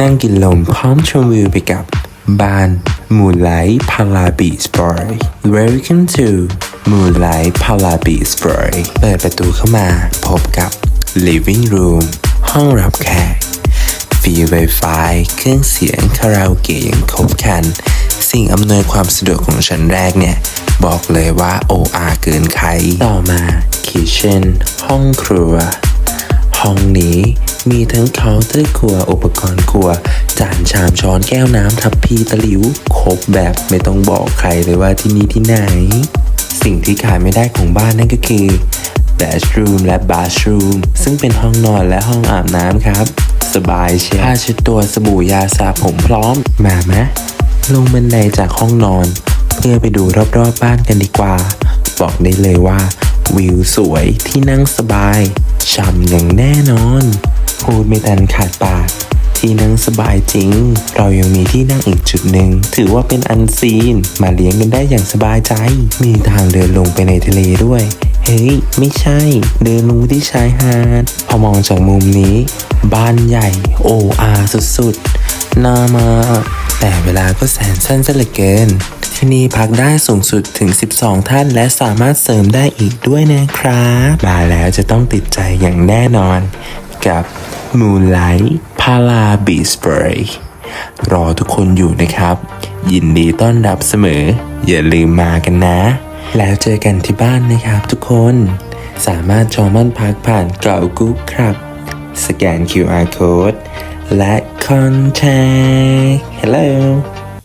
นั่งกินลมพร้อมชมวิวไปกับบ้าน Moonlight Pala Beach Boy Welcome to Moonlight Pala Beach Boy เปิดประตูเข้ามาพบกับ Living Room ห้องรับแขกฟรี Wi-Fi เครื่องเสียงคาราโอเกะอย่างครบครัน สิ่งอำนวยความสะดวกของชั้นแรกเนี่ย บอกเลยว่า OR เกินใคร ต่อมา Kitchen ห้องครัว ห้องนี้ มีทั้งเคาน์เตอร์ครัวอุปกรณ์ครัว จานชามช้อนแก้วน้ำทัพพีตะหลิวครบแบบไม่ต้องบอกใครเลยว่าที่นี่ที่ไหน สิ่งที่ขาดไม่ได้ของบ้านนั่นก็คือ bedroom และ bathroom ซึ่งเป็นห้องนอนและห้องอาบน้ำครับ สบายเชียวผ้าเช็ดตัวสบู่ยาสระผมพร้อม มาไหมลงบันไดจากห้องนอน เพื่อไปดูรอบๆบบ้านกันดีกว่า บอกได้เลยว่า วิวสวยที่นั่งสบายช่ำอย่างแน่นอน พูดไม่ทันขาดปากที่นั่งสบายจริง เรายังมีที่นั่งอีกจุดหนึ่ง ถือว่าเป็นอันซีน มาเลี้ยงกันได้อย่างสบายใจ มีทางเดินลงไปในทะเลด้วย เฮ้ย ไม่ใช่ เดินลงที่ชายหาด พอมองจากมุมนี้ บ้านใหญ่ โออาสุดๆ น่ามา แต่เวลาก็แสนสั้นซะเหลือเกิน ที่นี่พักได้สูงสุดถึง 12 ท่าน และสามารถเสริมได้อีกด้วยนะครับ มาแล้วจะต้องติดใจอย่างแน่นอน กับ Moonlight Pala Beach Spray รอทุกคนอยู่นะครับ ยินดีต้อนรับเสมอ อย่าลืมมากันนะ แล้วเจอกันที่บ้านนะครับทุกคนสามารถจองบ้านพักผ่านเก่าวกุ๊กครับ สแกน QR Code และ Contact Hello